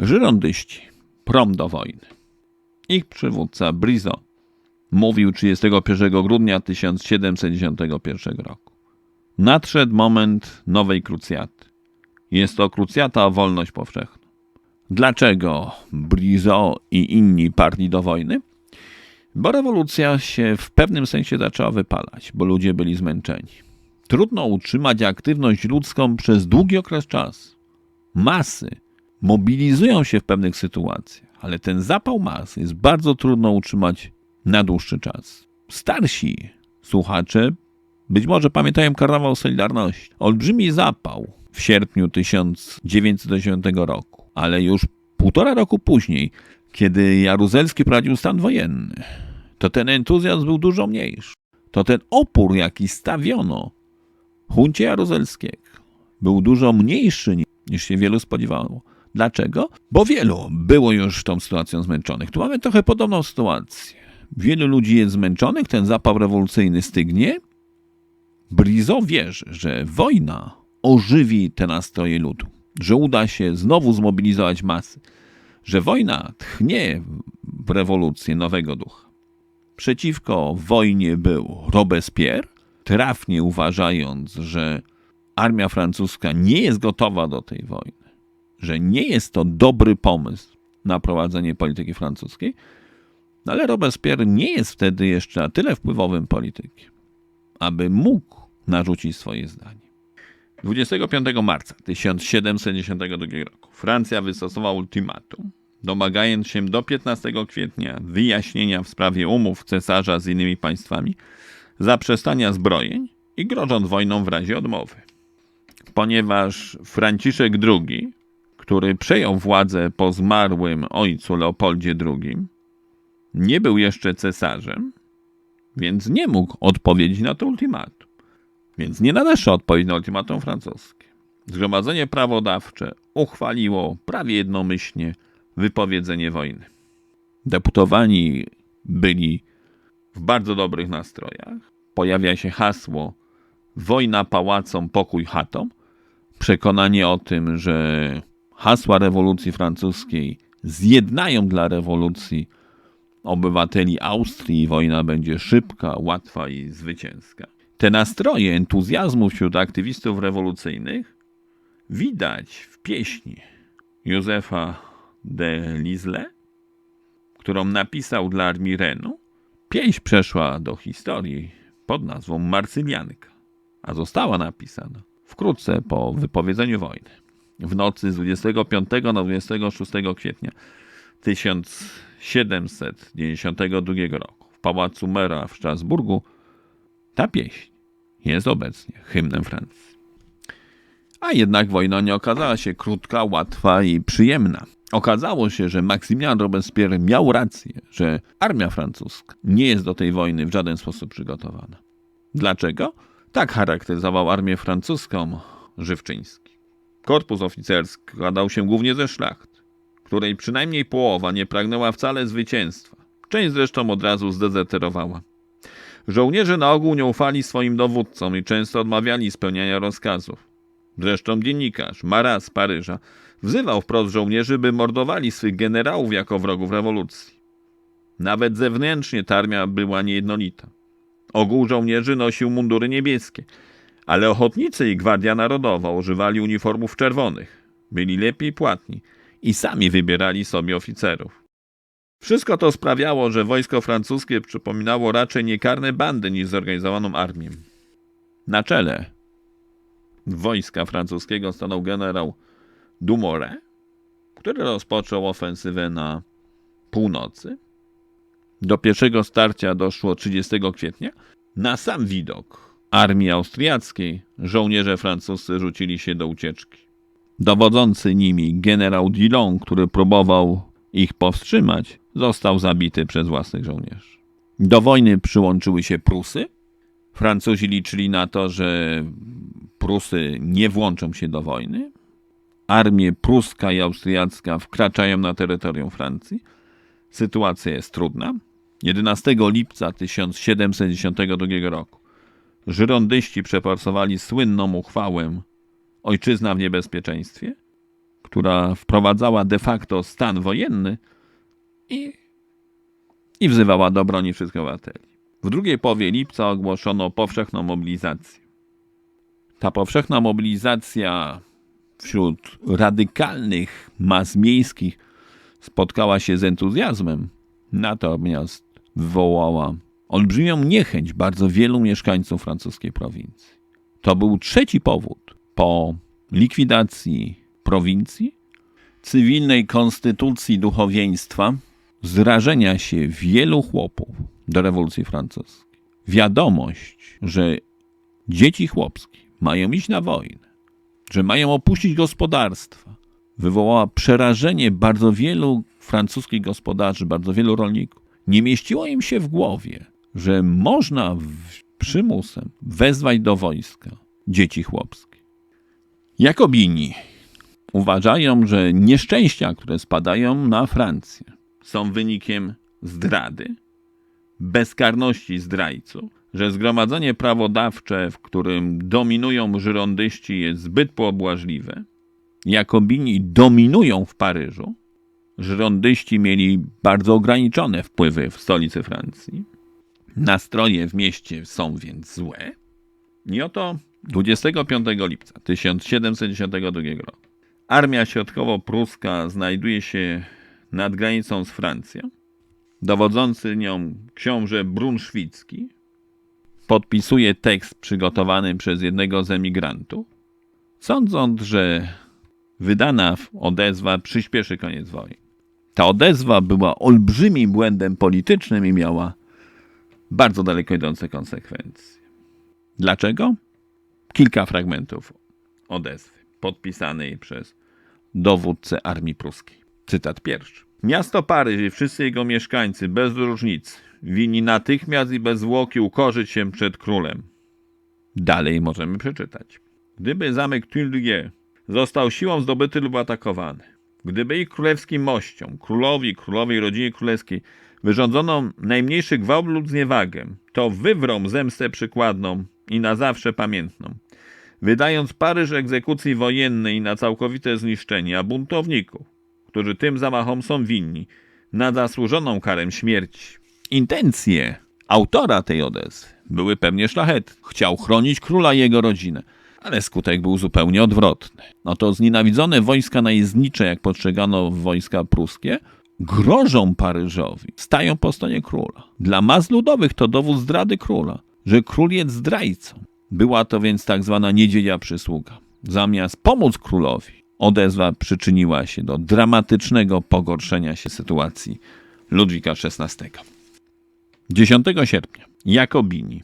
Żyrondyści, prom do wojny. Ich przywódca Brizo mówił 31 grudnia 1791 roku. Nadszedł moment nowej krucjaty. Jest to krucjata o wolność powszechną. Dlaczego Brizo i inni parli do wojny? Bo rewolucja się w pewnym sensie zaczęła wypalać, bo ludzie byli zmęczeni. Trudno utrzymać aktywność ludzką przez długi okres czasu. Masy mobilizują się w pewnych sytuacjach, ale ten zapał mas jest bardzo trudno utrzymać na dłuższy czas. Starsi słuchacze być może pamiętają karnawał Solidarności. Olbrzymi zapał w sierpniu 1909 roku, ale już półtora roku później, kiedy Jaruzelski prowadził stan wojenny, to ten entuzjazm był dużo mniejszy. To ten opór, jaki stawiono huncie Jaruzelskiego, był dużo mniejszy niż się wielu spodziewało. Dlaczego? Bo wielu było już tą sytuacją zmęczonych. Tu mamy trochę podobną sytuację. Wielu ludzi jest zmęczonych, ten zapał rewolucyjny stygnie. Brizo wierzy, że wojna ożywi te nastroje ludu, że uda się znowu zmobilizować masy, że wojna tchnie w rewolucję nowego ducha. Przeciwko wojnie był Robespierre, trafnie uważając, że armia francuska nie jest gotowa do tej wojny, że nie jest to dobry pomysł na prowadzenie polityki francuskiej, no ale Robespierre nie jest wtedy jeszcze na tyle wpływowym politykiem, aby mógł narzucić swoje zdanie. 25 marca 1792 roku Francja wystosowała ultimatum, domagając się do 15 kwietnia wyjaśnienia w sprawie umów cesarza z innymi państwami, zaprzestania zbrojeń i grożąc wojną w razie odmowy. Ponieważ Franciszek II, który przejął władzę po zmarłym ojcu Leopoldzie II, nie był jeszcze cesarzem, więc nie mógł odpowiedzieć na to ultimatum. Więc nie nadeszła odpowiedź na ultimatum francuskie. Zgromadzenie prawodawcze uchwaliło prawie jednomyślnie wypowiedzenie wojny. Deputowani byli w bardzo dobrych nastrojach. Pojawia się hasło wojna pałacom, pokój chatom. Przekonanie o tym, że hasła rewolucji francuskiej zjednają dla rewolucji obywateli Austrii wojna będzie szybka, łatwa i zwycięska. Te nastroje entuzjazmu wśród aktywistów rewolucyjnych widać w pieśni Józefa de Lisle, którą napisał dla armii Renu. Pieśń przeszła do historii pod nazwą Marsylianka, a została napisana wkrótce po wypowiedzeniu wojny. W nocy z 25 na 26 kwietnia 1792 roku w pałacu Mera w Strasburgu ta pieśń jest obecnie hymnem Francji. A jednak wojna nie okazała się krótka, łatwa i przyjemna. Okazało się, że Maksymilian Robespierre miał rację, że armia francuska nie jest do tej wojny w żaden sposób przygotowana. Dlaczego? Tak charakteryzował armię francuską Żywczyński. Korpus oficerski składał się głównie ze szlacht, której przynajmniej połowa nie pragnęła wcale zwycięstwa. Część zresztą od razu zdezerterowała. Żołnierze na ogół nie ufali swoim dowódcom i często odmawiali spełniania rozkazów. Zresztą dziennikarz Marat z Paryża wzywał wprost żołnierzy, by mordowali swych generałów jako wrogów rewolucji. Nawet zewnętrznie ta armia była niejednolita. Ogół żołnierzy nosił mundury niebieskie, ale ochotnicy i Gwardia Narodowa używali uniformów czerwonych. Byli lepiej płatni i sami wybierali sobie oficerów. Wszystko to sprawiało, że wojsko francuskie przypominało raczej niekarne bandy niż zorganizowaną armię. Na czele wojska francuskiego stanął generał Dumoulin, który rozpoczął ofensywę na północy. Do pierwszego starcia doszło 30 kwietnia. Na sam widok armii austriackiej żołnierze francuscy rzucili się do ucieczki. Dowodzący nimi generał Dillon, który próbował ich powstrzymać, został zabity przez własnych żołnierzy. Do wojny przyłączyły się Prusy. Francuzi liczyli na to, że Prusy nie włączą się do wojny. Armie pruska i austriacka wkraczają na terytorium Francji. Sytuacja jest trudna. 11 lipca 1792 roku żyrondyści przepracowali słynną uchwałę Ojczyzna w niebezpieczeństwie, która wprowadzała de facto stan wojenny i, i wzywała do broni wszystkich obywateli. W drugiej połowie lipca ogłoszono powszechną mobilizację. Ta powszechna mobilizacja wśród radykalnych mas miejskich spotkała się z entuzjazmem, natomiast wywołała olbrzymią niechęć bardzo wielu mieszkańców francuskiej prowincji. To był trzeci powód po likwidacji prowincji, cywilnej konstytucji duchowieństwa, zrażenia się wielu chłopów do rewolucji francuskiej. Wiadomość, że dzieci chłopskie mają iść na wojnę, że mają opuścić gospodarstwa, wywołała przerażenie bardzo wielu francuskich gospodarzy, bardzo wielu rolników. Nie mieściło im się w głowie, że można przymusem wezwać do wojska dzieci chłopskie. Jakobini uważają, że nieszczęścia, które spadają na Francję, są wynikiem zdrady, bezkarności zdrajców, że zgromadzenie prawodawcze, w którym dominują żyrondyści, jest zbyt pobłażliwe. Jakobini dominują w Paryżu. Żyrondyści mieli bardzo ograniczone wpływy w stolicy Francji. Nastroje w mieście są więc złe. I oto 25 lipca 1792 roku armia środkowo-pruska znajduje się nad granicą z Francją. Dowodzący nią książę Brunszwicki podpisuje tekst przygotowany przez jednego z emigrantów, sądząc, że wydana odezwa przyspieszy koniec wojny. Ta odezwa była olbrzymim błędem politycznym i miała bardzo daleko idące konsekwencje. Dlaczego? Kilka fragmentów odezwy podpisanej przez dowódcę armii pruskiej. Cytat pierwszy. Miasto Paryż i wszyscy jego mieszkańcy, bez różnicy, winni natychmiast i bez zwłoki ukorzyć się przed królem. Dalej możemy przeczytać. Gdyby zamek Tuileries został siłą zdobyty lub atakowany, gdyby ich królewskim mościom, królowi, królowej rodzinie królewskiej, wyrządzono najmniejszy gwałt lub zniewagę, to wywrą zemstę przykładną i na zawsze pamiętną, wydając Paryż egzekucji wojennej na całkowite zniszczenie, buntowników, którzy tym zamachom są winni, na zasłużoną karę śmierci. Intencje autora tej odezwy były pewnie szlachetne. Chciał chronić króla i jego rodzinę, ale skutek był zupełnie odwrotny. No to znienawidzone wojska najezdnicze, jak postrzegano wojska pruskie, grożą Paryżowi, stają po stronie króla. Dla mas ludowych to dowód zdrady króla, że król jest zdrajcą. Była to więc tak zwana niedzieja przysługa. Zamiast pomóc królowi, odezwa przyczyniła się do dramatycznego pogorszenia się sytuacji Ludwika XVI. 10 sierpnia Jakobini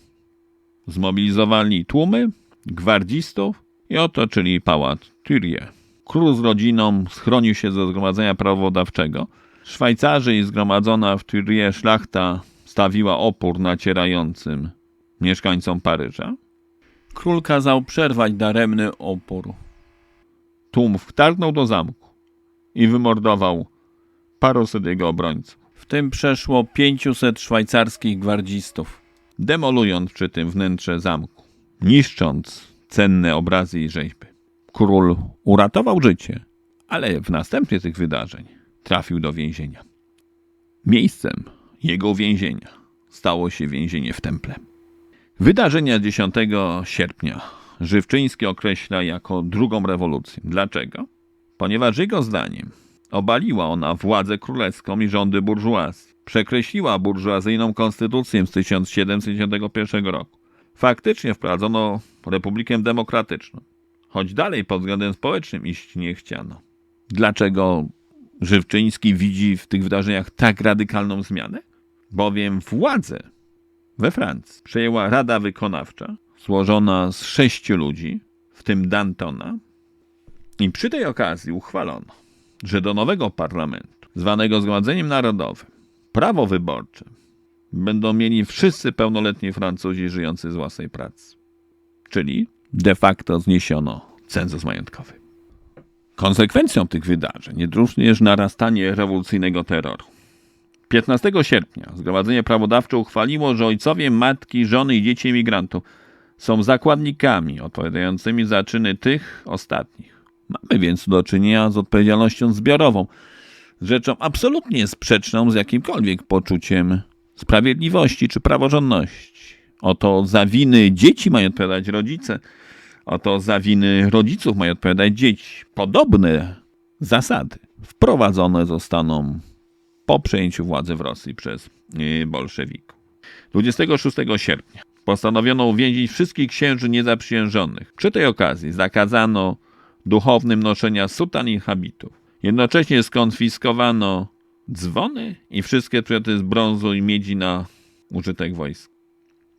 zmobilizowali tłumy gwardzistów i otoczyli pałac Turie. Król z rodziną schronił się ze zgromadzenia prawodawczego. Szwajcarzy i zgromadzona w Turie szlachta stawiła opór nacierającym mieszkańcom Paryża. Król kazał przerwać daremny opór. Tłum wtargnął do zamku i wymordował paruset jego obrońców. W tym przeszło 500 szwajcarskich gwardzistów, demolując przy tym wnętrze zamku, niszcząc cenne obrazy i rzeźby. Król uratował życie, ale w następie tych wydarzeń trafił do więzienia. Miejscem jego więzienia stało się więzienie w Temple. Wydarzenia 10 sierpnia Żywczyński określa jako drugą rewolucję. Dlaczego? Ponieważ jego zdaniem obaliła ona władzę królewską i rządy burżuazji. Przekreśliła burżuazyjną konstytucję z 1771 roku. Faktycznie wprowadzono republikę demokratyczną, choć dalej pod względem społecznym iść nie chciano. Dlaczego Żywczyński widzi w tych wydarzeniach tak radykalną zmianę? Bowiem władzę we Francji przejęła Rada Wykonawcza, złożona z sześciu ludzi, w tym Dantona, i przy tej okazji uchwalono, że do nowego parlamentu, zwanego Zgromadzeniem Narodowym, prawo wyborcze będą mieli wszyscy pełnoletni Francuzi żyjący z własnej pracy. Czyli de facto zniesiono cenzus majątkowy. Konsekwencją tych wydarzeń jest również narastanie rewolucyjnego terroru. 15 sierpnia Zgromadzenie Prawodawcze uchwaliło, że ojcowie, matki, żony i dzieci emigrantów są zakładnikami odpowiadającymi za czyny tych ostatnich Mamy więc do czynienia z odpowiedzialnością zbiorową, rzeczą absolutnie sprzeczną z jakimkolwiek poczuciem sprawiedliwości czy praworządności. Oto za winy dzieci mają odpowiadać rodzice, oto za winy rodziców mają odpowiadać dzieci. Podobne zasady wprowadzone zostaną po przejęciu władzy w Rosji przez yy, bolszewików. 26 sierpnia postanowiono uwięzić wszystkich księży niezaprzysiężonych. Przy tej okazji zakazano duchownym noszenia sutan i habitów. Jednocześnie skonfiskowano dzwony i wszystkie przedmioty z brązu i miedzi na użytek wojsk.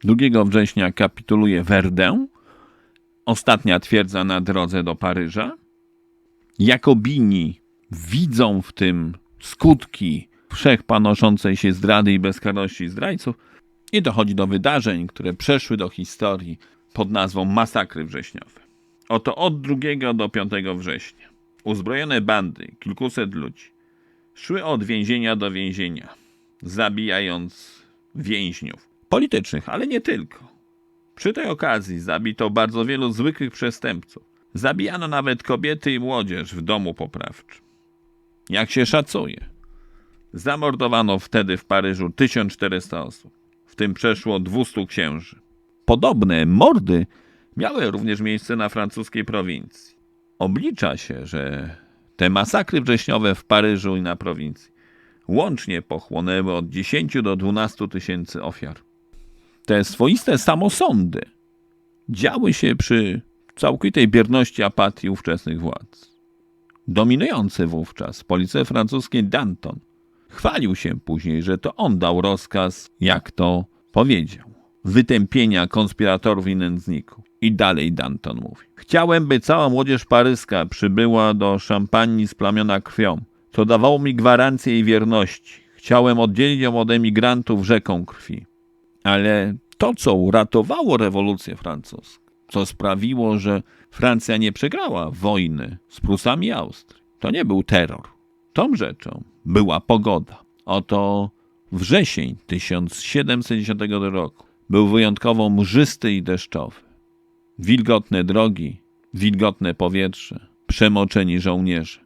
2 września kapituluje Verdun, ostatnia twierdza na drodze do Paryża. Jakobini widzą w tym skutki wszechpanoszącej się zdrady i bezkarności zdrajców i dochodzi do wydarzeń, które przeszły do historii pod nazwą masakry wrześniowe. Oto od 2 do 5 września uzbrojone bandy, kilkuset ludzi, szły od więzienia do więzienia, zabijając więźniów politycznych, ale nie tylko. Przy tej okazji zabito bardzo wielu zwykłych przestępców. Zabijano nawet kobiety i młodzież w domu poprawczym. Jak się szacuje, zamordowano wtedy w Paryżu 1400 osób, w tym przeszło 200 księży. Podobne mordy miały również miejsce na francuskiej prowincji. Oblicza się, że te masakry wrześniowe w Paryżu i na prowincji łącznie pochłonęły od 10 do 12 tysięcy ofiar. Te swoiste samosądy działy się przy całkowitej bierności apatii ówczesnych władz. Dominujący wówczas w policji francuskiej Danton chwalił się później, że to on dał rozkaz, jak to powiedział, wytępienia konspiratorów i nędzników. I dalej Danton mówi. Chciałem, by cała młodzież paryska przybyła do szampanii splamiona krwią. To dawało mi gwarancję jej wierności. Chciałem oddzielić ją od emigrantów rzeką krwi. Ale to, co uratowało rewolucję francuską, co sprawiło, że Francja nie przegrała wojny z Prusami Austrii, to nie był terror. Tą rzeczą była pogoda. Oto wrzesień 1710 roku był wyjątkowo mrzysty i deszczowy. Wilgotne drogi, wilgotne powietrze, przemoczeni żołnierze.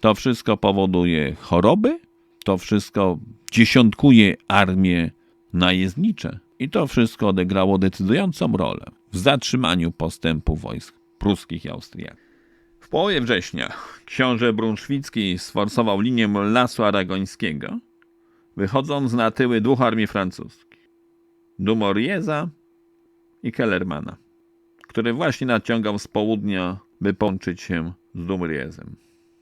To wszystko powoduje choroby, to wszystko dziesiątkuje armie najezdnicze i to wszystko odegrało decydującą rolę w zatrzymaniu postępu wojsk pruskich i austriackich. W połowie września książę Brunszwicki sforsował linię lasu aragońskiego, wychodząc na tyły dwóch armii francuskich. Dumorieza i Kellermana, który właśnie nadciągał z południa, by połączyć się z Dumoriezem.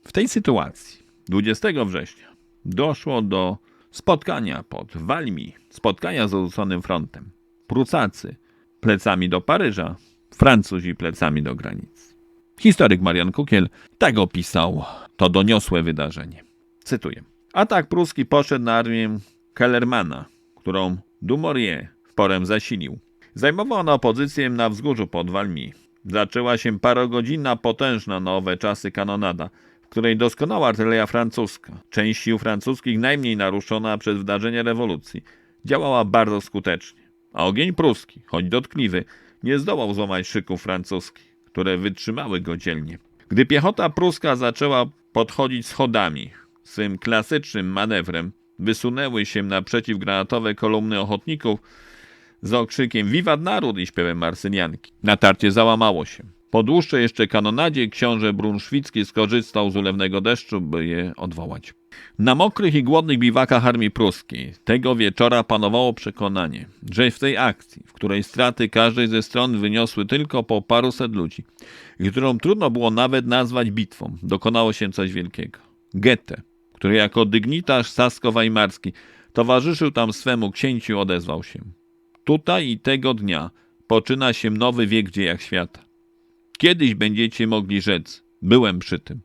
W tej sytuacji 20 września doszło do spotkania pod Walmi, spotkania z odrzuconym frontem. Prusacy plecami do Paryża, Francuzi plecami do granic. Historyk Marian Kukiel tak opisał to doniosłe wydarzenie. Cytuję. Atak pruski poszedł na armię Kellermana, którą Dumouriez w porę zasilił. Zajmowano pozycję na wzgórzu pod Walmi. Zaczęła się parogodzinna, potężna na owe czasy kanonada, w której doskonała artyleria francuska, część sił francuskich najmniej naruszona przez wydarzenia rewolucji, działała bardzo skutecznie. A ogień pruski, choć dotkliwy, nie zdołał złamać szyków francuskich, które wytrzymały go dzielnie. Gdy piechota pruska zaczęła podchodzić schodami, swym klasycznym manewrem wysunęły się naprzeciw granatowe kolumny ochotników z okrzykiem Wiwat naród i śpiewem marsynianki. Natarcie załamało się. Po dłuższej jeszcze kanonadzie książę Brunszwicki skorzystał z ulewnego deszczu, by je odwołać. Na mokrych i głodnych biwakach armii pruskiej tego wieczora panowało przekonanie, że w tej akcji, w której straty każdej ze stron wyniosły tylko po paruset ludzi którą trudno było nawet nazwać bitwą, dokonało się coś wielkiego. Goethe, który jako dygnitarz sasko-weimarski towarzyszył tam swemu księciu, odezwał się. Tutaj i tego dnia poczyna się nowy wiek w dziejach świata. Kiedyś będziecie mogli rzec, byłem przy tym.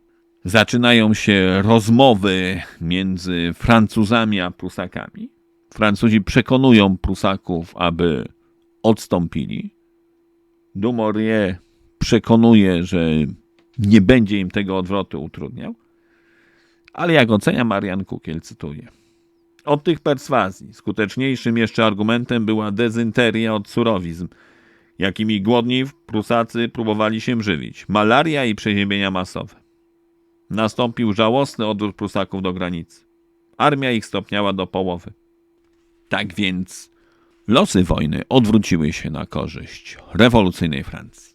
Zaczynają się rozmowy między Francuzami a Prusakami. Francuzi przekonują Prusaków, aby odstąpili. Dumouriez przekonuje, że nie będzie im tego odwrotu utrudniał. Ale jak ocenia Marian Kukiel, cytuję. Od tych perswazji skuteczniejszym jeszcze argumentem była dezynteria od surowizm, jakimi głodni Prusacy próbowali się żywić. Malaria i przeziębienia masowe. Nastąpił żałosny odwrót Prusaków do granicy. Armia ich stopniała do połowy. Tak więc losy wojny odwróciły się na korzyść rewolucyjnej Francji.